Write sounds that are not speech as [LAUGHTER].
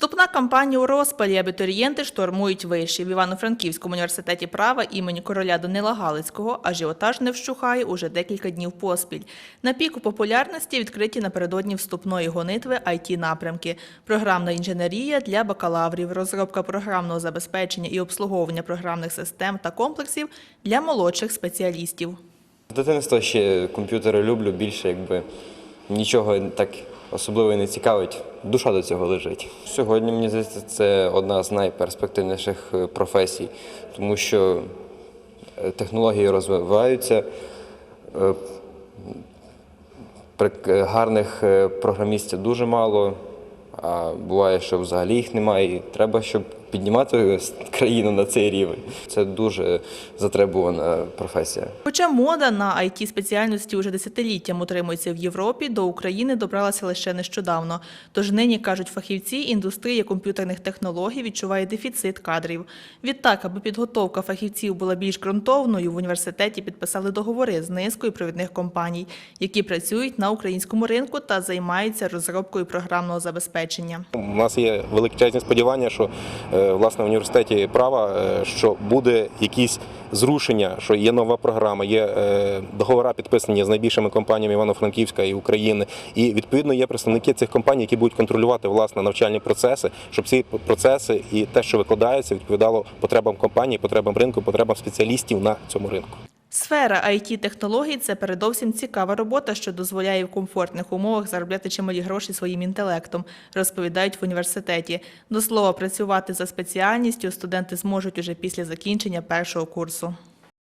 Вступна кампанія у розпалі абітурієнти штурмують виші. В Івано-Франківському університеті права імені короля Данила Галицького ажіотаж не вщухає уже декілька днів поспіль. На піку популярності відкриті напередодні вступної гонитви it напрямки, програмна інженерія для бакалаврів, розробка програмного забезпечення і обслуговування програмних систем та комплексів для молодших спеціалістів. З дитинства ще комп'ютери люблю більше, якби нічого так особливо і не цікавить. Душа до цього лежить. Сьогодні, мені здається, це одна з найперспективніших е, професій, тому що е, технології розвиваються. е, Гарних програмістів дуже мало, а буває, що взагалі їх немає. І треба, щоб піднімати [LAUGHS] країну на цей рівень. Це дуже затребувана професія. Хоча мода на it спеціальності уже десятиліттям утримується в Європі, до України добралася лише нещодавно. Тож нині, кажуть фахівці, індустрія комп'ютерних технологій відчуває дефіцит кадрів. Відтак, аби підготовка фахівців була більш ґрунтовною, в університеті підписали договори з низкою провідних компаній, які працюють на українському ринку та займаються розробкою програмного забезпечення. У нас є величезні сподівання, що е, власне в університеті права е, що буде якісь зрушення, що є нова програма, є договора, договори підписані з найбільшими компаніями Івано-Франківська і України. І відповідно є представники цих компаній, які будуть контролювати власне навчальні процеси, щоб ці процеси і те, що викладається, відповідало потребам компанії, потребам ринку, потребам спеціалістів на цьому ринку. Сфера it технологій це передовсім цікава робота, що дозволяє в комфортних умовах заробляти чималі гроші своїм інтелектом, розповідають в університеті. До слова, працювати за спеціальністю студенти зможуть уже після закінчення першого курсу.